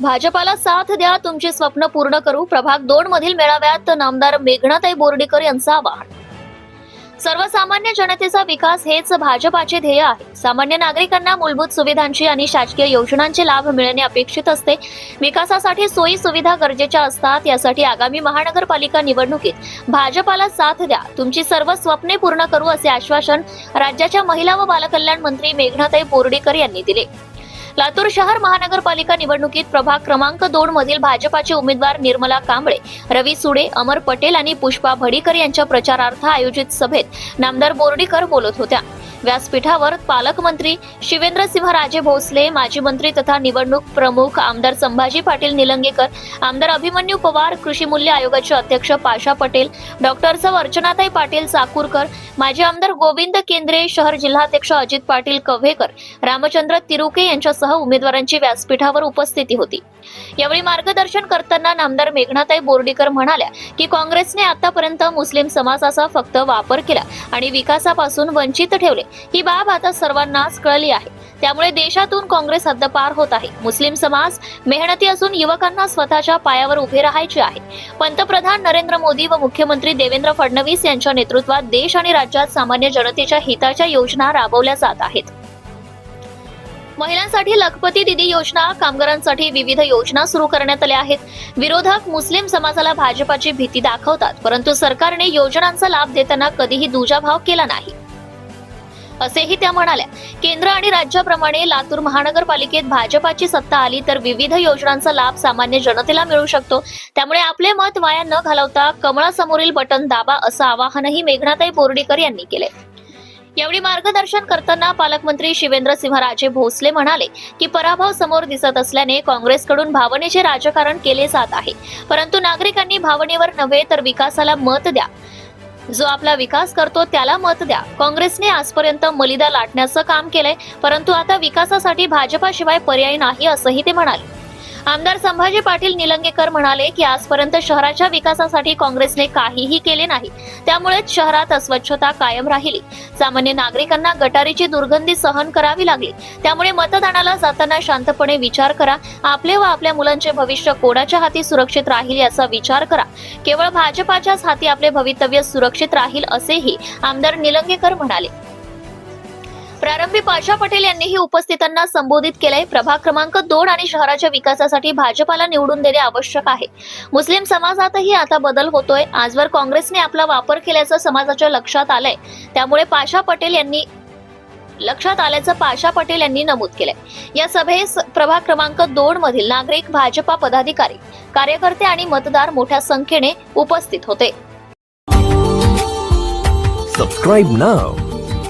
भाजपाला साथ द्या तुमची स्वप्न पूर्ण करू. प्रभाग दोन मधील मेळाव्यात नामदार मेघनाताई बोर्डीकर यांचं आवाहन. सर्वसामान्य जनतेचा विकास हेच भाजपाचे ध्येय आहे. सामान्य नागरिकांना मूलभूत सुविधांची आणि शासकीय योजनांचे लाभ मिळणे अपेक्षित असते. विकासासाठी सोयी सुविधा गरजेच्या असतात यासाठी आगामी महानगरपालिका निवडणुकीत भाजपाला साथ द्या. तुमची सर्व स्वप्ने पूर्ण करू असे आश्वासन राज्याच्या महिला व बालकल्याण मंत्री मेघनाताई बोर्डीकर यांनी दिले. लातूर शहर महानगरपालिका निवडणुकीत प्रभाग क्रमांक दोन मधील भाजपाचे उमेदवार निर्मला कांबळे रवी सुडे अमर पटेल आणि पुष्पा भडीकर यांच्या प्रचारार्थ आयोजित सभेत नामदार बोर्डीकर बोलत होत्या. व्यासपीठावर पालकमंत्री शिवेंद्रसिंह राजे भोसले माजी मंत्री तथा निवडणूक प्रमुख आमदार संभाजी पाटील निलंगेकर आमदार अभिमन्यू पवार कृषी मूल्य आयोगाचे अध्यक्ष पाशा पटेल डॉक्टर सौ. अर्चनाताई पाटील चाकूरकर माजी आमदार गोविंद केंद्रे शहर जिल्हाध्यक्ष अजित पाटील कव्हेकर रामचंद्र तिरुके यांच्यासह उमेदवारांची व्यासपीठावर उपस्थिती होती. यावेळी मार्गदर्शन करताना नामदार मेघनाताई बोर्डीकर म्हणाल्या की काँग्रेसने आतापर्यंत मुस्लिम समाजाचा फक्त वापर केला आणि विकासापासून वंचित ठेवले. ही बाब आता सर्वांनाच कळली आहे. त्यामुळे देशातून काँग्रेस हद्दपार होत आहे. मुस्लिम समाज मेहनती असून युवकांना स्वतःच्या पायावर उभे राहायचे आहे. पंतप्रधान नरेंद्र मोदी व मुख्यमंत्री देवेंद्र फडणवीस यांच्या नेतृत्वात देश आणि राज्यात सामान्य जनतेच्या हिताच्या योजना राबवल्या जात आहेत. महिलांसाठी लखपती दिदी योजना कामगारांसाठी विविध योजना सुरू करण्यात आल्या आहेत. विरोधक मुस्लिम समाजाला भाजपाची भीती दाखवतात परंतु सरकारने योजनांचा लाभ देताना कधीही दुजाभाव केला नाही. असेही त्या म्हणाल्या. केंद्र आणि राज्याप्रमाणे लातूर महानगरपालिकेत भाजपाची सत्ता आली तर विविध योजनांचा लाभ सामान्य जनतेला मिळू शकतो. त्यामुळे आपले मत वाया न घालवता कमळासमोरील बटन दाबा असं आवाहनही मेघनाताई बोर्डीकर यांनी केले. यावेळी मार्गदर्शन करताना पालकमंत्री शिवेंद्र सिंहराजे भोसले म्हणाले की पराभव समोर दिसत असल्याने काँग्रेसकडून भावनेचे राजकारण केले जात आहे. परंतु नागरिकांनी भावनेवर नव्हे तर विकासाला मत द्या. जो आपला विकास करतो त्याला मत द्या. काँग्रेसने आजपर्यंत मलिदा लाटण्याचं काम केलंय परंतु आता विकासासाठी भाजपाशिवाय पर्याय नाही असंही ते म्हणाले. आमदार संभाजी पाटील निलंगेकर म्हणाले की आजपर्यंत शहराच्या विकासासाठी काँग्रेसने काहीही केले नाही. त्यामुळेच शहरात अस्वच्छता कायम राहिली. सामान्य नागरिकांना गटारीची दुर्गंधी सहन करावी लागली. त्यामुळे मतदानाला जाताना शांतपणे विचार करा. आपले व आपल्या मुलांचे भविष्य कोणाच्या हाती सुरक्षित राहील याचा विचार करा. केवळ भाजपाच्याच हाती आपले भवितव्य सुरक्षित राहील असेही आमदार निलंगेकर म्हणाले. प्रारंभी पाशा पटेल यांनीही उपस्थितांना संबोधित केलंय. प्रभाग क्रमांक दोन आणि शहराच्या विकासासाठी भाजपाला निवडून देणे आवश्यक आहे. मुस्लिम समाजातही आता बदल होतोय. आजवर काँग्रेसने आपला वापर केल्याचं समाजाच्या लक्षात आलंय. त्यामुळे पाशा पटेल यांनी लक्षात आल्याचं पाशा पटेल यांनी नमूद केलंय. या सभेस प्रभाग क्रमांक दोन मधील नागरिक भाजपा पदाधिकारी कार्यकर्ते आणि मतदार मोठ्या संख्येने उपस्थित होते. Subscribe now